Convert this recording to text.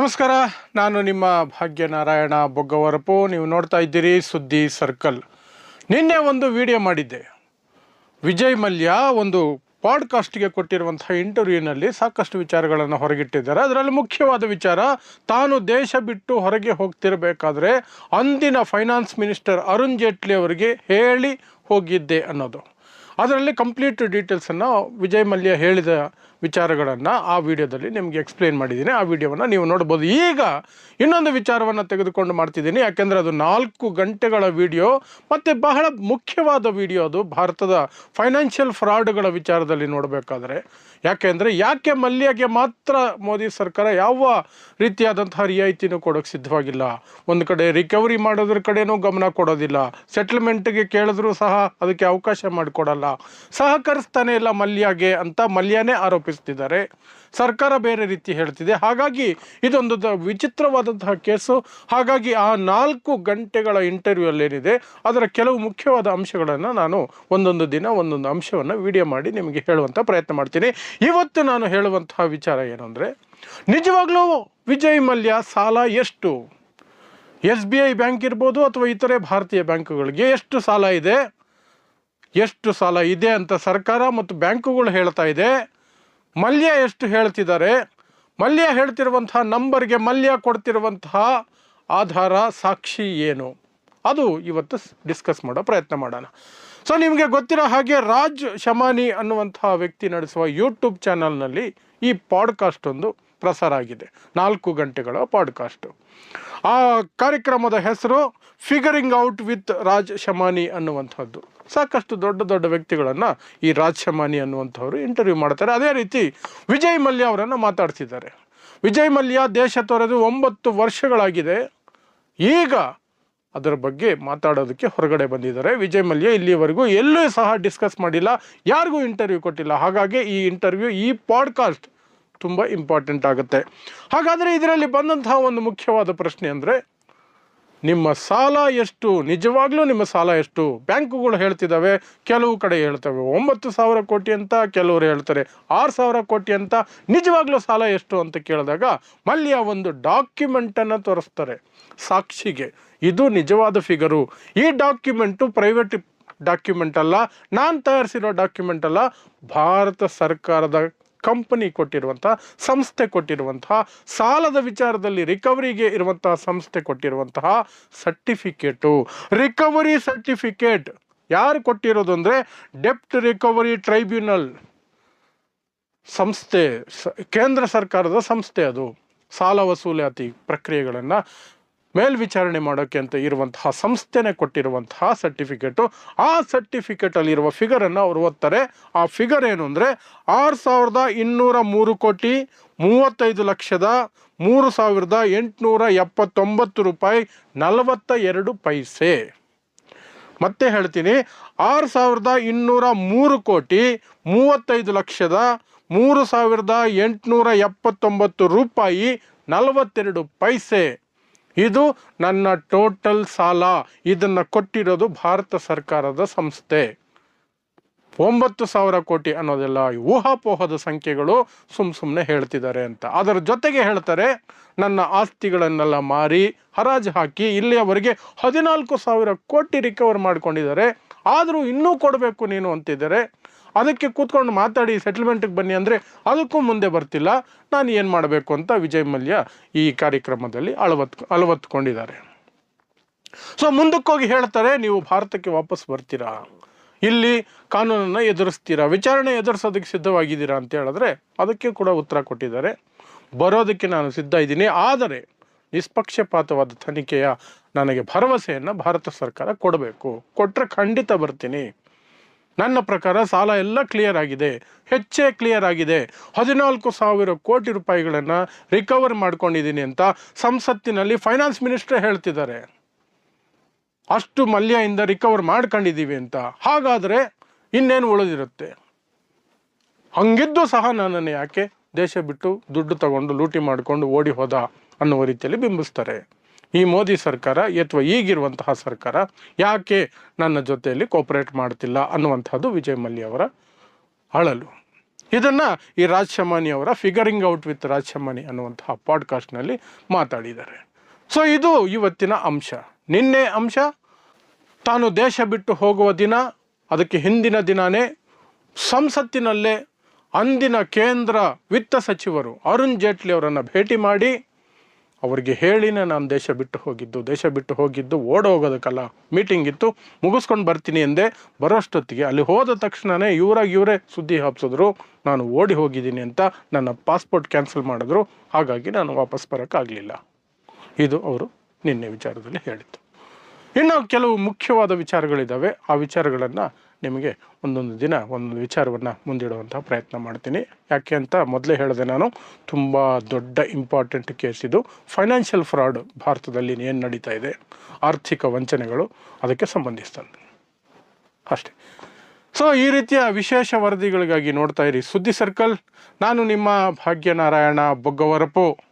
ನಮಸ್ಕಾರ, ನಾನು ನಿಮ್ಮ ಭಾಗ್ಯನಾರಾಯಣ ಬೊಗ್ಗವರಪು. ನೀವು ನೋಡ್ತಾ ಇದ್ದೀರಿ ಸುದ್ದಿ ಸರ್ಕಲ್. ನಿನ್ನೆ ಒಂದು ವಿಡಿಯೋ ಮಾಡಿದ್ದೆ. ವಿಜಯ್ ಮಲ್ಯ ಒಂದು ಪಾಡ್ಕಾಸ್ಟ್ಗೆ ಕೊಟ್ಟಿರುವಂಥ ಇಂಟರ್ವ್ಯೂನಲ್ಲಿ ಸಾಕಷ್ಟು ವಿಚಾರಗಳನ್ನು ಹೊರಗಿಟ್ಟಿದ್ದಾರೆ. ಅದರಲ್ಲಿ ಮುಖ್ಯವಾದ ವಿಚಾರ, ತಾನು ದೇಶ ಬಿಟ್ಟು ಹೊರಗೆ ಹೋಗ್ತಿರಬೇಕಾದ್ರೆ ಅಂದಿನ ಫೈನಾನ್ಸ್ ಮಿನಿಸ್ಟರ್ ಅರುಣ್ ಜೇಟ್ಲಿ ಅವರಿಗೆ ಹೇಳಿ ಹೋಗಿದ್ದೆ ಅನ್ನೋದು. ಅದರಲ್ಲಿ ಕಂಪ್ಲೀಟ್ ಡೀಟೇಲ್ಸನ್ನು ವಿಜಯ್ ಮಲ್ಯ ಹೇಳಿದ ವಿಚಾರಗಳನ್ನು ಆ ವಿಡಿಯೋದಲ್ಲಿ ನಿಮಗೆ ಎಕ್ಸ್ಪ್ಲೇನ್ ಮಾಡಿದ್ದೀನಿ. ಆ ವಿಡಿಯೋವನ್ನು ನೀವು ನೋಡ್ಬೋದು. ಈಗ ಇನ್ನೊಂದು ವಿಚಾರವನ್ನು ತೆಗೆದುಕೊಂಡು ಮಾಡ್ತಿದ್ದೀನಿ. ಯಾಕೆಂದರೆ ಅದು ನಾಲ್ಕು ಗಂಟೆಗಳ ವಿಡಿಯೋ, ಮತ್ತು ಬಹಳ ಮುಖ್ಯವಾದ ವಿಡಿಯೋ ಅದು. ಭಾರತದ ಫೈನಾನ್ಷಿಯಲ್ ಫ್ರಾಡ್ಗಳ ವಿಚಾರದಲ್ಲಿ ನೋಡಬೇಕಾದ್ರೆ. ಯಾಕೆಂದರೆ ಯಾಕೆ ಮಲ್ಯಗೆ ಮಾತ್ರ ಮೋದಿ ಸರ್ಕಾರ ಯಾವ ರೀತಿಯಾದಂತಹ ರಿಯಾಯಿತಿನೂ ಕೊಡೋಕೆ ಸಿದ್ಧವಾಗಿಲ್ಲ. ಒಂದು ಕಡೆ ರಿಕವರಿ ಮಾಡೋದ್ರ ಕಡೆನೂ ಗಮನ ಕೊಡೋದಿಲ್ಲ. ಸೆಟ್ಲ್ಮೆಂಟ್ಗೆ ಕೇಳಿದ್ರೂ ಸಹ ಅದಕ್ಕೆ ಅವಕಾಶ ಮಾಡಿಕೊಡಲ್ಲ. ಸಹಕರಿಸ್ತಾನೆ ಇಲ್ಲ ಮಲ್ಯಗೆ ಅಂತ ಮಲ್ಯನೇ ಆರೋಪಿಸ್ತಿದ್ದಾರೆ ಸರ್ಕಾರ ಬೇರೆ ರೀತಿ ಹೇಳ್ತಿದೆ. ಹಾಗಾಗಿ ಇದೊಂದು ವಿಚಿತ್ರವಾದಂತಹ ಕೇಸು. ಹಾಗಾಗಿ ಆ ನಾಲ್ಕು ಗಂಟೆಗಳ ಇಂಟರ್ವ್ಯೂ ಏನಿದೆ ಅದರ ಕೆಲವು ಮುಖ್ಯವಾದ ಅಂಶಗಳನ್ನು ನಾನು ಒಂದೊಂದು ದಿನ ಒಂದೊಂದು ಅಂಶವನ್ನು ವಿಡಿಯೋ ಮಾಡಿ ನಿಮಗೆ ಹೇಳುವಂಥ ಪ್ರಯತ್ನ ಮಾಡ್ತೀನಿ. ಇವತ್ತು ನಾನು ಹೇಳುವಂತಹ ವಿಚಾರ ಏನು ನಿಜವಾಗ್ಲೂ ವಿಜಯ್ ಮಲ್ಯ ಸಾಲ ಎಷ್ಟು? ಎಸ್ ಬಿ ಐ ಬ್ಯಾಂಕ್ ಇರ್ಬೋದು ಅಥವಾ ಇತರೆ ಭಾರತೀಯ ಬ್ಯಾಂಕುಗಳಿಗೆ ಎಷ್ಟು ಸಾಲ ಇದೆ? ಎಷ್ಟು ಸಾಲ ಇದೆ ಅಂತ ಸರ್ಕಾರ ಮತ್ತು ಬ್ಯಾಂಕುಗಳು ಹೇಳ್ತಾ ಇದೆ. ಮಲ್ಯ ಎಷ್ಟು ಹೇಳ್ತಿದ್ದಾರೆ? ಮಲ್ಯ ಹೇಳ್ತಿರುವಂತಹ ನಂಬರ್ಗೆ ಮಲ್ಯ ಕೊಡ್ತಿರುವಂತಹ ಆಧಾರ, ಸಾಕ್ಷಿ ಏನು? ಅದು ಇವತ್ತು ಡಿಸ್ಕಸ್ ಮಾಡೋ ಪ್ರಯತ್ನ ಮಾಡೋಣ. ಸೊ, ನಿಮಗೆ ಗೊತ್ತಿರೋ ಹಾಗೆ ರಾಜ್ ಶಮಾನಿ ಅನ್ನುವಂತಹ ವ್ಯಕ್ತಿ ನಡೆಸುವ ಯೂಟ್ಯೂಬ್ ಚಾನಲ್ನಲ್ಲಿ ಈ ಪಾಡ್ಕಾಸ್ಟ್ ಒಂದು ಪ್ರಸಾರ ಆಗಿದೆ. ನಾಲ್ಕು ಗಂಟೆಗಳ ಪಾಡ್ಕಾಸ್ಟು ಆ ಕಾರ್ಯಕ್ರಮದ ಹೆಸರು figuring out with Raj Shamani ಅನ್ನುವಂಥದ್ದು. ಸಾಕಷ್ಟು ದೊಡ್ಡ ದೊಡ್ಡ ವ್ಯಕ್ತಿಗಳನ್ನು ಈ ರಾಜ್ ಶಮಾನಿ ಅನ್ನುವಂಥವ್ರು ಇಂಟರ್ವ್ಯೂ ಮಾಡ್ತಾರೆ. ಅದೇ ರೀತಿ ವಿಜಯ್ ಮಲ್ಯ ಅವರನ್ನು ಮಾತಾಡ್ತಿದ್ದಾರೆ. ವಿಜಯ್ ಮಲ್ಯ ದೇಶ ತೊರೆದು ಒಂಬತ್ತು ವರ್ಷಗಳಾಗಿದೆ. ಈಗ ಅದರ ಬಗ್ಗೆ ಮಾತಾಡೋದಕ್ಕೆ ಹೊರಗಡೆ ಬಂದಿದ್ದಾರೆ. ವಿಜಯ್ ಮಲ್ಯ ಇಲ್ಲಿವರೆಗೂ ಎಲ್ಲೂ ಸಹ ಡಿಸ್ಕಸ್ ಮಾಡಿಲ್ಲ. ಯಾರಿಗೂ ಇಂಟರ್ವ್ಯೂ ಕೊಟ್ಟಿಲ್ಲ. ಹಾಗಾಗಿ ಈ ಇಂಟರ್ವ್ಯೂ ಈ ಪಾಡ್ಕಾಸ್ಟ್ ತುಂಬ ಇಂಪಾರ್ಟೆಂಟ್ ಆಗುತ್ತೆ. ಹಾಗಾದರೆ ಇದರಲ್ಲಿ ಬಂದಂತಹ ಒಂದು ಮುಖ್ಯವಾದ ಪ್ರಶ್ನೆ ಅಂದರೆ, ನಿಮ್ಮ ಸಾಲ ಎಷ್ಟು? ನಿಜವಾಗ್ಲೂ ನಿಮ್ಮ ಸಾಲ ಎಷ್ಟು? ಬ್ಯಾಂಕುಗಳು ಹೇಳ್ತಿದ್ದಾವೆ ಕೆಲವು ಕಡೆ ಹೇಳ್ತವೆ. ಒಂಬತ್ತು ಸಾವಿರ ಕೋಟಿ ಅಂತ ಕೆಲವರು ಹೇಳ್ತಾರೆ. ಆರು ಸಾವಿರ ಕೋಟಿ ಅಂತ ನಿಜವಾಗ್ಲೂ ಸಾಲ ಎಷ್ಟು ಅಂತ ಕೇಳಿದಾಗ ಮಲ್ಯ ಒಂದು ಡಾಕ್ಯುಮೆಂಟನ್ನು ತೋರಿಸ್ತಾರೆ. ಸಾಕ್ಷಿಗೆ. ಇದು ನಿಜವಾದ ಫಿಗರು ಈ ಡಾಕ್ಯುಮೆಂಟು ಪ್ರೈವೇಟ್ ಡಾಕ್ಯುಮೆಂಟ್ ಅಲ್ಲ, ನಾನು ತಯಾರಿಸಿರೋ ಡಾಕ್ಯುಮೆಂಟ್ ಅಲ್ಲ, ಭಾರತ ಸರ್ಕಾರದ ಕಂಪನಿ ಕೊಟ್ಟಿರುವಂತಹ ಸಂಸ್ಥೆ ಕೊಟ್ಟಿರುವಂತಹ, ಸಾಲದ ವಿಚಾರದಲ್ಲಿ ರಿಕವರಿಗೆ ಇರುವಂತಹ ಸಂಸ್ಥೆ ಕೊಟ್ಟಿರುವಂತಹ ಸರ್ಟಿಫಿಕೇಟು ರಿಕವರಿ ಸರ್ಟಿಫಿಕೇಟ್ ಯಾರು ಕೊಟ್ಟಿರೋದು ಅಂದರೆ ಡೆಪ್ಟ್ ರಿಕವರಿ ಟ್ರೈಬ್ಯುನಲ್ ಸಂಸ್ಥೆ ಕೇಂದ್ರ ಸರ್ಕಾರದ ಸಂಸ್ಥೆ ಅದು. ಸಾಲ ವಸೂಲಾತಿ ಪ್ರಕ್ರಿಯೆಗಳನ್ನು ಮೇಲ್ವಿಚಾರಣೆ ಮಾಡೋಕ್ಕೆ ಅಂತ ಇರುವಂತಹ ಸಂಸ್ಥೆನೇ ಕೊಟ್ಟಿರುವಂತಹ ಸರ್ಟಿಫಿಕೇಟು. ಆ ಸರ್ಟಿಫಿಕೇಟಲ್ಲಿರುವ ಫಿಗರನ್ನು ಅವರು ಓದ್ತಾರೆ. ಆ ಫಿಗರ್ ಏನು ಅಂದರೆ ಆರು ಸಾವಿರದ ಇನ್ನೂರ ಮೂರು ಕೋಟಿ ಮೂವತ್ತೈದು ಲಕ್ಷದ ಮೂರು ಸಾವಿರದ ಎಂಟುನೂರ ಎಪ್ಪತ್ತೊಂಬತ್ತು ರೂಪಾಯಿ ನಲವತ್ತ ಎರಡು ಪೈಸೆ. ಮತ್ತೆ ಹೇಳ್ತೀನಿ, ಆರು ಸಾವಿರದ ಇನ್ನೂರ ಮೂರು ಕೋಟಿ ಮೂವತ್ತೈದು ಲಕ್ಷದ ಮೂರು ಸಾವಿರದ ಎಂಟುನೂರ ಎಪ್ಪತ್ತೊಂಬತ್ತು ರೂಪಾಯಿ ನಲವತ್ತೆರಡು ಪೈಸೆ. ಇದು ನನ್ನ ಟೋಟಲ್ ಸಾಲ. ಇದನ್ನು ಕೊಟ್ಟಿರೋದು ಭಾರತ ಸರ್ಕಾರದ ಸಂಸ್ಥೆ. ಒಂಬತ್ತು ಸಾವಿರ ಕೋಟಿ ಅನ್ನೋದೆಲ್ಲ ಊಹಾಪೋಹದ ಸಂಖ್ಯೆಗಳು ಸುಮ್ ಸುಮ್ಮನೆ ಹೇಳ್ತಿದ್ದಾರೆ ಅಂತ. ಅದರ ಜೊತೆಗೆ ಹೇಳ್ತಾರೆ, ನನ್ನ ಆಸ್ತಿಗಳನ್ನೆಲ್ಲ ಮಾರಿ ಹರಾಜು ಹಾಕಿ ಇಲ್ಲಿಯವರೆಗೆ ಹದಿನಾಲ್ಕು ಸಾವಿರ ಕೋಟಿ ರಿಕವರ್ ಮಾಡ್ಕೊಂಡಿದ್ದಾರೆ. ಆದರೂ ಇನ್ನೂ ಕೊಡಬೇಕು ನೀನು ಅಂತಿದ್ದಾರೆ. ಅದಕ್ಕೆ ಕೂತ್ಕೊಂಡು ಮಾತಾಡಿ ಸೆಟಲ್ಮೆಂಟ್ಗೆ ಬನ್ನಿ ಅಂದರೆ ಅದಕ್ಕೂ ಮುಂದೆ ಬರ್ತಿಲ್ಲ. ನಾನು ಏನು ಮಾಡಬೇಕು ಅಂತ ವಿಜಯ್ ಮಲ್ಯ ಈ ಕಾರ್ಯಕ್ರಮದಲ್ಲಿ ಅಳವತ್, ಅಳವತ್ಕೊಂಡಿದ್ದಾರೆ. ಸೊ ಮುಂದಕ್ಕೋಗಿ ಹೇಳ್ತಾರೆ, ನೀವು ಭಾರತಕ್ಕೆ ವಾಪಸ್ ಬರ್ತೀರಾ? ಇಲ್ಲಿ ಕಾನೂನನ್ನು ಎದುರಿಸ್ತೀರಾ? ವಿಚಾರಣೆ ಎದುರಿಸೋದಕ್ಕೆ ಸಿದ್ಧವಾಗಿದ್ದೀರಾ ಅಂತ ಹೇಳಿದ್ರೆ ಅದಕ್ಕೆ ಕೂಡ ಉತ್ತರ ಕೊಟ್ಟಿದ್ದಾರೆ. ಬರೋದಕ್ಕೆ ನಾನು ಸಿದ್ಧ ಇದ್ದೀನಿ. ಆದರೆ ನಿಷ್ಪಕ್ಷಪಾತವಾದ ತನಿಖೆಯ ನನಗೆ ಭರವಸೆಯನ್ನು ಭಾರತ ಸರ್ಕಾರ ಕೊಡಬೇಕು. ಕೊಟ್ಟರೆ ಖಂಡಿತ ಬರ್ತೀನಿ. ನನ್ನ ಪ್ರಕಾರ ಸಾಲ ಎಲ್ಲ ಕ್ಲಿಯರ್ ಆಗಿದೆ. ಹೆಚ್ಚೇ ಕ್ಲಿಯರ್ ಆಗಿದೆ. ಹದಿನಾಲ್ಕು ಸಾವಿರ ಕೋಟಿ ರೂಪಾಯಿಗಳನ್ನು ರಿಕವರ್ ಮಾಡ್ಕೊಂಡಿದ್ದೀನಿ ಅಂತ ಸಂಸತ್ತಿನಲ್ಲಿ ಫೈನಾನ್ಸ್ ಮಿನಿಸ್ಟರ್ ಹೇಳ್ತಿದ್ದಾರೆ. ಅಷ್ಟು ಮಲ್ಯದಿಂದ ರಿಕವರ್ ಮಾಡ್ಕೊಂಡಿದ್ದೀವಿ ಅಂತ. ಹಾಗಾದರೆ ಇನ್ನೇನು ಉಳಿದಿರುತ್ತೆ? ಹಂಗಿದ್ದು ಸಹ ನನ್ನನ್ನು ಯಾಕೆ ದೇಶ ಬಿಟ್ಟು ದುಡ್ಡು ತಗೊಂಡು ಲೂಟಿ ಮಾಡಿಕೊಂಡು ಓಡಿ ಹೋದ ಅನ್ನುವ ರೀತಿಯಲ್ಲಿ ಬಿಂಬಿಸ್ತಾರೆ. ಈ ಮೋದಿ ಸರ್ಕಾರ ಅಥವಾ ಈಗಿರುವಂತಹ ಸರ್ಕಾರ ಯಾಕೆ ನನ್ನ ಜೊತೆಯಲ್ಲಿ ಕೋಪರೇಟ್ ಮಾಡ್ತಿಲ್ಲ ಅನ್ನುವಂಥದ್ದು ವಿಜಯ್ ಮಲ್ಯ ಅವರ ಅಳಲು. ಇದನ್ನು ಈ ರಾಜಶಮಾನಿ ಅವರ ಫಿಗರಿಂಗ್ ಔಟ್ ವಿತ್ ರಾಜ್ ಶಮಾನಿ ಅನ್ನುವಂತಹ ಪಾಡ್ಕಾಸ್ಟ್ನಲ್ಲಿ ಮಾತಾಡಿದ್ದಾರೆ. ಸೊ ಇದು ಇವತ್ತಿನ ಅಂಶ. ನಿನ್ನೆ ಅಂಶ, ತಾನು ದೇಶ ಬಿಟ್ಟು ಹೋಗುವ ದಿನ, ಅದಕ್ಕೆ ಹಿಂದಿನ ದಿನವೇ ಸಂಸತ್ತಿನಲ್ಲೇ ಅಂದಿನ ಕೇಂದ್ರ ವಿತ್ತ ಸಚಿವರು ಅರುಣ್ ಜೇಟ್ಲಿ ಅವರನ್ನು ಭೇಟಿ ಮಾಡಿ ಅವರಿಗೆ ಹೇಳಿನೇ ನಾನು ದೇಶ ಬಿಟ್ಟು ಹೋಗಿದ್ದು, ದೇಶ ಬಿಟ್ಟು ಹೋಗಿದ್ದು, ಓಡೋಗೋದಕ್ಕಲ್ಲ. ಮೀಟಿಂಗ್ ಇತ್ತು, ಮುಗಿಸ್ಕೊಂಡು ಬರ್ತೀನಿ ಎಂದೆ ಬರೋಷ್ಟೊತ್ತಿಗೆ ಅಲ್ಲಿ ಹೋದ ತಕ್ಷಣವೇ ಇವರಾಗಿ ಇವರೇ ಸುದ್ದಿ ಹಾಪ್ಸಿದ್ರು. ನಾನು ಓಡಿ ಹೋಗಿದ್ದೀನಿ ಅಂತ ನನ್ನ ಪಾಸ್ಪೋರ್ಟ್ ಕ್ಯಾನ್ಸಲ್ ಮಾಡಿದ್ರು. ಹಾಗಾಗಿ ನಾನು ವಾಪಸ್ ಬರೋಕ್ಕಾಗಲಿಲ್ಲ ಇದು ಅವರು ನಿನ್ನೆ ವಿಚಾರದಲ್ಲಿ ಹೇಳಿತ್ತು ಇನ್ನು ಕೆಲವು ಮುಖ್ಯವಾದ ವಿಚಾರಗಳಿದ್ದಾವೆ ಆ ವಿಚಾರಗಳನ್ನು ನಿಮಗೆ ಒಂದೊಂದು ದಿನ, ಒಂದೊಂದು ವಿಚಾರವನ್ನು ಮುಂದಿಡುವಂಥ ಪ್ರಯತ್ನ ಮಾಡ್ತೀನಿ. ಯಾಕೆ ಅಂತ ಮೊದಲೇ ಹೇಳಿದೆ ನಾನು, ತುಂಬ ದೊಡ್ಡ ಇಂಪಾರ್ಟೆಂಟ್ ಕೇಸ್ ಇದು. ಫೈನಾನ್ಷಿಯಲ್ ಫ್ರಾಡ್ ಭಾರತದಲ್ಲಿ ಏನು ನಡೀತಾ ಇದೆ? ಆರ್ಥಿಕ ವಂಚನೆಗಳು ಅದಕ್ಕೆ ಸಂಬಂಧಿಸ್ತಾನೆ ಅಷ್ಟೇ. ಸೊ ಈ ರೀತಿಯ ವಿಶೇಷ ವರದಿಗಳಿಗಾಗಿ ನೋಡ್ತಾ ಇರಿ. ಸುದ್ದಿ ಸರ್ಕಲ್, ನಾನು ನಿಮ್ಮ ಭಾಗ್ಯನಾರಾಯಣ ಬೊಗ್ಗವರಪು.